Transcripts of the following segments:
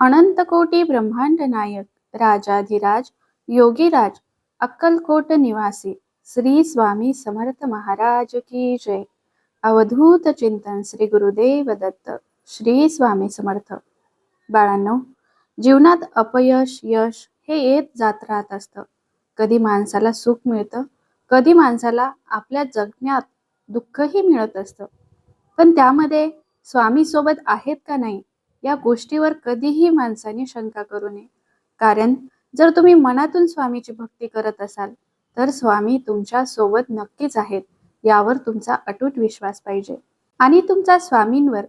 अनंतकोटी ब्रह्मांड नायक राजाधिराज योगीराज अक्कलकोट निवासी श्री स्वामी समर्थ महाराज की जय. अवधूत चिंतन श्री गुरुदेव दत्त श्री स्वामी समर्थ. बाळांनो जीवनात अपयश यश हे येत जात राहत असतं. कधी माणसाला सुख मिळतं कधी माणसाला आपल्या जगण्यात दुःखही मिळत असतं. पण त्यामध्ये स्वामी सोबत आहेत का नाही या गोष्टीवर कधीही माणसाने शंका करू नये. कारण जर तुम्ही मनातून स्वामीची भक्ती करत असाल तर स्वामी तुमच्यासोबत नक्कीच आहेत यावर तुमचा अटूट विश्वास पाहिजे. आणि तुमचा स्वामींवर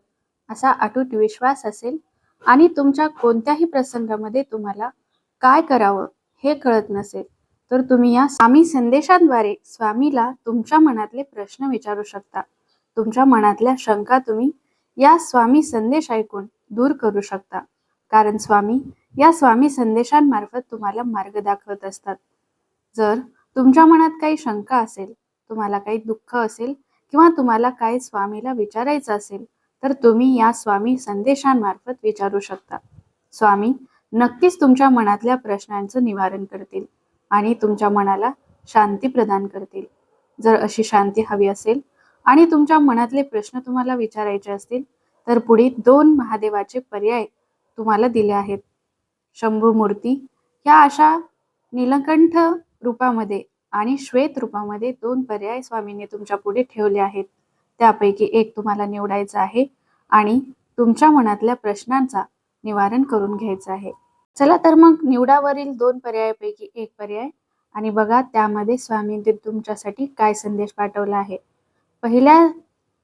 असा अटूट विश्वास असेल आणि तुमच्या कोणत्याही प्रसंगामध्ये तुम्हाला काय करावं हे कळत नसेल तर तुम्ही या स्वामी संदेशांद्वारे स्वामीला तुमच्या मनातले प्रश्न विचारू शकता. तुमच्या मनातल्या शंका तुम्ही या स्वामी संदेश ऐकून दूर करू शकता. कारण स्वामी या स्वामी संदेशांमार्फत तुम्हाला मार्ग दाखवत असतात. जर तुमच्या मनात काही शंका असेल तुम्हाला काही दुःख असेल किंवा तुम्हाला काही स्वामीला विचारायचं असेल तर तुम्ही या स्वामी संदेशांमार्फत विचारू शकता. स्वामी नक्कीच तुमच्या मनातल्या प्रश्नांचं निवारण करतील आणि तुमच्या मनाला शांती प्रदान करतील. जर अशी शांती हवी असेल आणि तुमच्या मनातले प्रश्न तुम्हाला विचारायचे असतील तर पुढे दोन महादेवाचे पर्याय तुम्हाला दिले आहेत. शंभू मूर्ती ह्या अशा नीलकंठ रूपामध्ये आणि श्वेत रूपामध्ये दोन पर्याय स्वामींनी तुमच्यापुढे ठेवले आहेत. त्यापैकी एक तुम्हाला निवडायचा आहे आणि तुमच्या मनातल्या प्रश्नांचा निवारण करून घ्यायचं आहे. चला तर मग निवडावरील दोन पर्यायापैकी एक पर्याय आणि बघा त्यामध्ये स्वामींनी तुमच्यासाठी काय संदेश पाठवला आहे. पहिल्या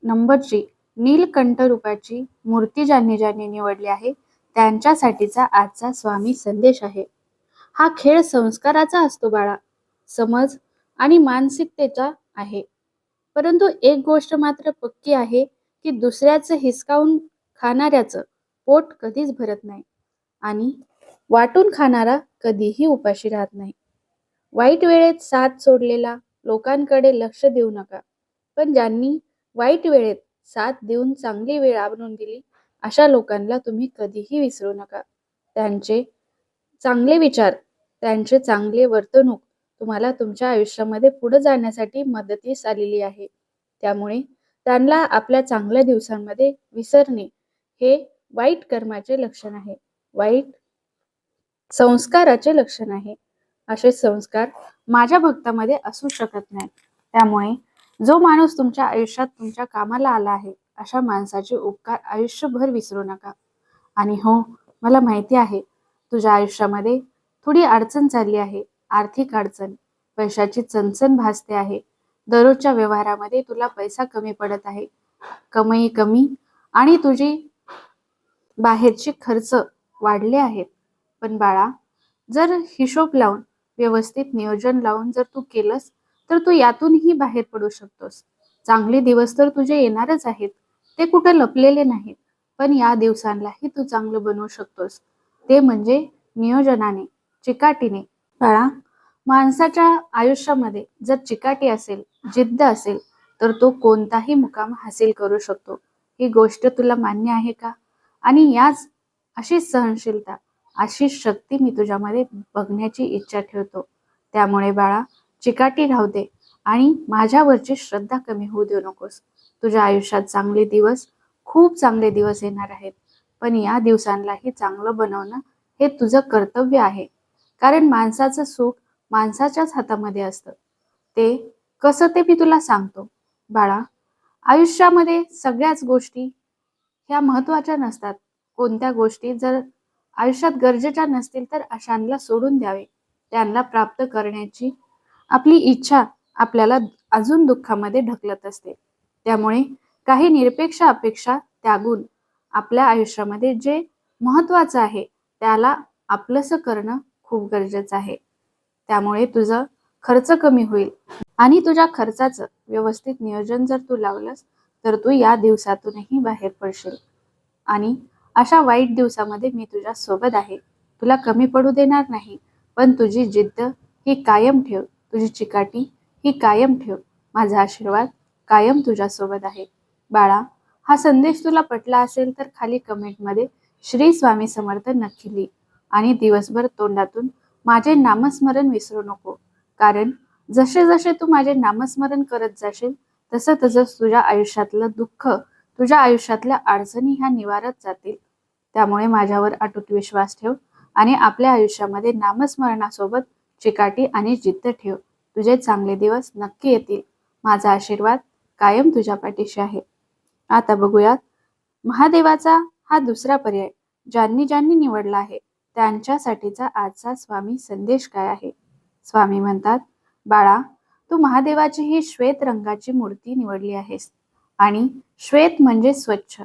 नंबरची नीलकंठ रूपाची मूर्ती ज्यांनी ज्यांनी निवडली आहे त्यांच्यासाठीचा आजचा स्वामी संदेश आहे. हा खेळ संस्काराचा असतो बाळा. समज आणि मानसिकतेचा आहे. परंतु एक गोष्ट मात्र पक्की आहे की दुसऱ्याचं हिसकावून खाणाऱ्याचं पोट कधीच भरत नाही आणि वाटून खाणारा कधीही उपाशी राहत नाही. वाईट वेळेत साथ सोडलेला लोकांकडे लक्ष देऊ नका. पण ज्यांनी वाईट वेळेत साथ देऊन चांगली वेळ आवरून दिली अशा लोकांना तुम्ही कधीही विसरू नका. त्यांचे चांगले विचार त्यांचे चांगले वर्तणूक तुम्हाला तुमच्या आयुष्यामध्ये पुढे जाण्यासाठी मदतीस आलेली आहे. त्यामुळे त्यांना आपल्या चांगल्या दिवसांमध्ये विसरणे हे वाईट कर्माचे लक्षण आहे. वाईट संस्काराचे लक्षण आहे. असे संस्कार माझ्या भक्तामध्ये असू शकत नाही त्यामुळे जो माणूस तुमच्या आयुष्यात तुमच्या कामाला आला आहे अशा माणसाचे उपकार आयुष्यभर विसरू नका. आणि हो मला माहिती आहे तुझ्या आयुष्यामध्ये थोडी अडचण चालली आहे आर्थिक अडचण पैशाची चणचण भासते आहे. दररोजच्या व्यवहारामध्ये तुला पैसा कमी पडत आहे. कमाई कमी आणि तुझी बाहेरचे खर्च वाढले आहेत. पण बाळा जर हिशोब लावून व्यवस्थित नियोजन लावून जर तू केलंस तर तू यातूनही बाहेर पडू शकतोस. चांगले दिवस तर तुझे येणारच आहेत. ते कुठे लपलेले नाहीत. पण या दिवसांनाही तू चांगलं बनवू शकतोस. ते म्हणजे नियोजनाने चिकाटीने. बाळा माणसाच्या आयुष्यामध्ये जर चिकाटी असेल जिद्द असेल तर तो कोणताही मुकाम हासिल करू शकतो. ही गोष्ट तुला मान्य आहे का? आणि याच अशी सहनशीलता अशी शक्ती मी तुझ्यामध्ये बघण्याची इच्छा ठेवतो. त्यामुळे बाळा चिकाटी राहू दे आणि माझ्यावरची श्रद्धा कमी होऊ देऊ नकोस. तुझ्या आयुष्यात चांगले दिवस खूप चांगले दिवस येणार आहेत. पण या दिवसांनाही चांगलं बनवणं हे तुझं कर्तव्य आहे. कारण माणसाचं सुख माणसाच्याच हातामध्ये असतं. ते कसं ते मी तुला सांगतो. बाळा आयुष्यामध्ये सगळ्याच गोष्टी ह्या महत्त्वाच्या नसतात. कोणत्या गोष्टी जर आयुष्यात गरजेच्या नसतील तर अशांना सोडून द्यावे. त्यांना प्राप्त करण्याची आपली इच्छा आपल्याला अजून दुःखामध्ये ढकलत असते. त्यामुळे काही निरपेक्ष अपेक्षा त्यागून आपल्या आयुष्यामध्ये जे महत्वाचं आहे त्याला आपलंसं करणं खूप गरजेचं आहे. त्यामुळे तुझं खर्च कमी होईल आणि तुझ्या खर्चाचं व्यवस्थित नियोजन जर तू लावलंस तर तू या दिवसातूनही बाहेर पडशील. आणि अशा वाईट दिवसामध्ये मी तुझ्या सोबत आहे. तुला कमी पडू देणार नाही पण तुझी जिद्द ही कायम ठेव. तुझी चिकाटी ही कायम ठेव. माझा आशीर्वाद कायम तुझ्यासोबत आहे. बाळा हा संदेश तुला पटला असेल तर खाली कमेंटमध्ये श्री स्वामी समर्थ नक्की लिही आणि दिवसभर तोंडातून माझे नामस्मरण विसरू नको. कारण जसे जसे तू माझे नामस्मरण करत जाशील तसं तसं तुझ्या आयुष्यातलं दुःख तुझ्या आयुष्यातल्या अडचणी ह्या निवारत जातील. त्यामुळे माझ्यावर अटूट विश्वास ठेव आणि आपल्या आयुष्यामध्ये नामस्मरणासोबत चिकाटी आणि जिद्द ठेव. तुझे चांगले दिवस नक्की येतील. माझा आशीर्वाद कायम तुझ्या पाठीशी आहे. आता बघूयात. महादेवाचा हा दुसरा पर्याय ज्यांनी ज्यांनी निवडला आहे त्यांच्यासाठीचा आजचा स्वामी संदेश काय आहे? स्वामी म्हणतात बाळा तू महादेवाची ही श्वेत रंगाची मूर्ती निवडली आहेस. आणि श्वेत म्हणजे स्वच्छ.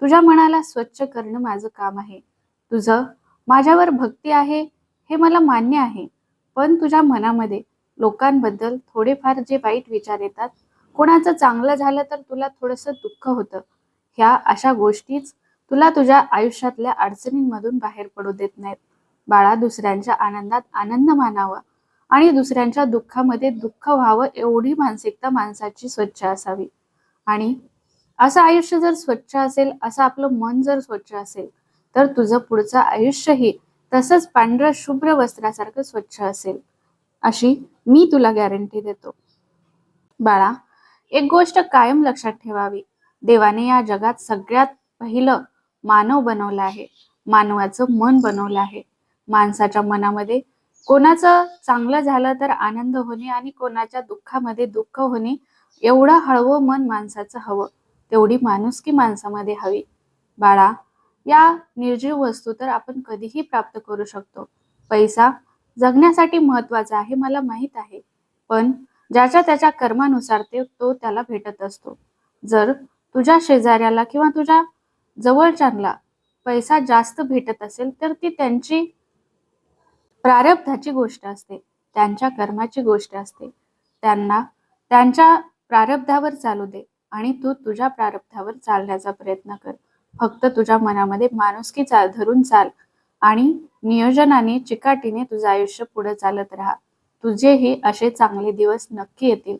तुझ्या मनाला स्वच्छ करणं माझं काम आहे. तुझं माझ्यावर भक्ती आहे हे मला मान्य आहे. पण तुझ्या मनामध्ये लोकांबद्दल थोडेफार जे वाईट विचार येतात कोणाचं चांगलं झालं तर तुला थोडंसं दुःख होतं. ह्या अशा गोष्टीच तुला तुझ्या आयुष्यातल्या अडचणींमधून बाहेर पडू देत नाहीत. बाळा दुसऱ्यांच्या आनंदात आनंद मानावा आणि दुसऱ्यांच्या दुःखामध्ये दुःख व्हावं एवढी मानसिकता माणसाची स्वच्छ असावी. आणि असं आयुष्य जर स्वच्छ असेल असं आपलं मन जर स्वच्छ असेल तर तुझं पुढचं आयुष्यही तसंच पांढरं शुभ्र वस्त्रासारखं स्वच्छ असेल. अशी मी तुला गॅरंटी देतो. बाळा एक गोष्ट कायम लक्षात ठेवावी. देवाने या जगात सगळ्यात पहिलं मानव बनवलं आहे. मानवाचं मन बनवलं आहे. माणसाच्या मनामध्ये कोणाचं चांगलं झालं तर आनंद होणे आणि कोणाच्या दुःखामध्ये दुःख होणे एवढं हळवं मन माणसाचं हवं. तेवढी माणुसकी माणसामध्ये हवी. बाळा या निर्जीव वस्तू तर आपण कधीही प्राप्त करू शकतो. पैसा जगण्यासाठी महत्त्वाचा आहे मला माहीत आहे. पण ज्याच्या त्याच्या कर्मानुसार ते तो त्याला भेटत असतो. जर तुझ्या शेजाऱ्याला किंवा तुझ्या जवळच्यांना पैसा जास्त भेटत असेल तर ती त्यांची प्रारब्धाची गोष्ट असते. त्यांच्या कर्माची गोष्ट असते. त्यांना त्यांच्या प्रारब्धावर चालू दे आणि तू तुझ्या प्रारब्धावर चालण्याचा प्रयत्न कर. फक्त तुझ्या मनामध्ये माणुसकी चाल धरून चाल आणि नियोजनाने चिकाटीने तुझं आयुष्य पुढे चालत राहा. तुझेही असे चांगले दिवस नक्की येतील.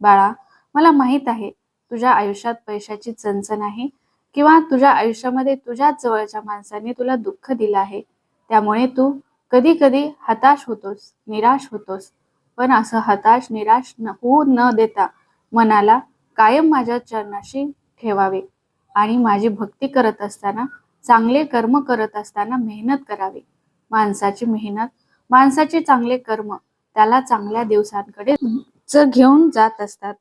बाळा मला माहीत आहे तुझ्या आयुष्यात पैशाची चणचण आहे किंवा तुझ्या आयुष्यामध्ये तुझ्याच जवळच्या माणसाने तुला दुःख दिलं आहे. त्यामुळे तू कधी कधी हताश होतोस निराश होतोस. पण असं हताश निराश न होऊ न देता मनाला कायम माझ्या चरणाशी ठेवावे. आणि माझी भक्ती करत असताना चांगले कर्म करत असताना मेहनत करावी. माणसाची मेहनत माणसाचे चांगले कर्म त्याला चांगल्या दिवसांकडे च घेऊन जात असतात.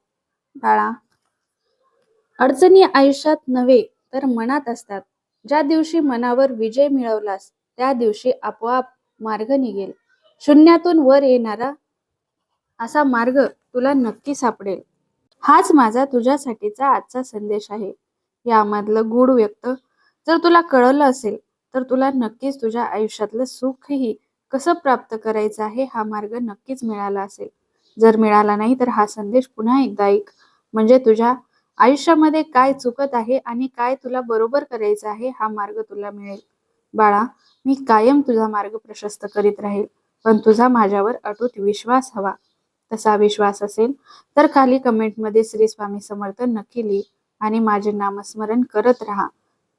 बाळा अडचणी आयुष्यात नव्हे तर मनात असतात. ज्या दिवशी मनावर विजय मिळवलास त्या दिवशी आपोआप मार्ग निघेल. शून्यातून वर येणारा असा मार्ग तुला नक्की सापडेल. हाच माझा तुझ्यासाठीचा आजचा संदेश आहे. यामधलं गूढ व्यक्त. जर तुला कळलं असेल तर तुला नक्कीच तुझ्या आयुष्यातलं सुखही कसं प्राप्त करायचं आहे हा मार्ग नक्कीच मिळाला असेल. जर मिळाला नाही तर हा संदेश पुन्हा एकदा ऐक. म्हणजे तुझ्या आयुष्यामध्ये काय चुकत आहे आणि काय तुला बरोबर करायचं आहे हा मार्ग तुला मिळेल. बाळा मी कायम तुझा मार्ग प्रशस्त करीत राहील पण तुझा माझ्यावर अटूट विश्वास हवा. तसा विश्वास असेल तर खाली कमेंटमध्ये श्री स्वामी समर्थ नक्की लिही. आणि माझे नामस्मरण करत राहा.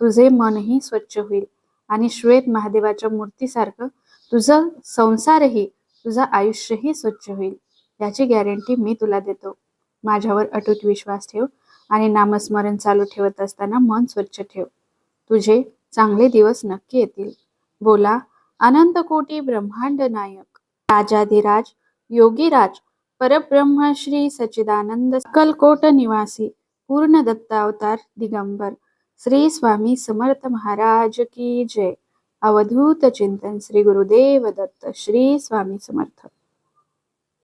तुझे मनही स्वच्छ होईल. आणि श्वेत महादेवाच्या मूर्तीसारखं तुझं संसारही तुझं आयुष्यही स्वच्छ होईल. याची गॅरंटी मी तुला देतो. माझ्यावर अटूट विश्वास ठेव आणि नामस्मरण चालू ठेवत असताना मन स्वच्छ ठेव. तुझे चांगले दिवस नक्की येतील. बोला अनंत कोटी ब्रह्मांड नायक. राजाधिराज योगीराज परब्रह्म श्री सच्चिदानंद कलकोट निवासी. पूर्ण दत्तावतार दिगंबर. श्री स्वामी समर्थ महाराज की जय. अवधूत चिंतन श्री गुरुदेव दत्त श्री स्वामी समर्थ.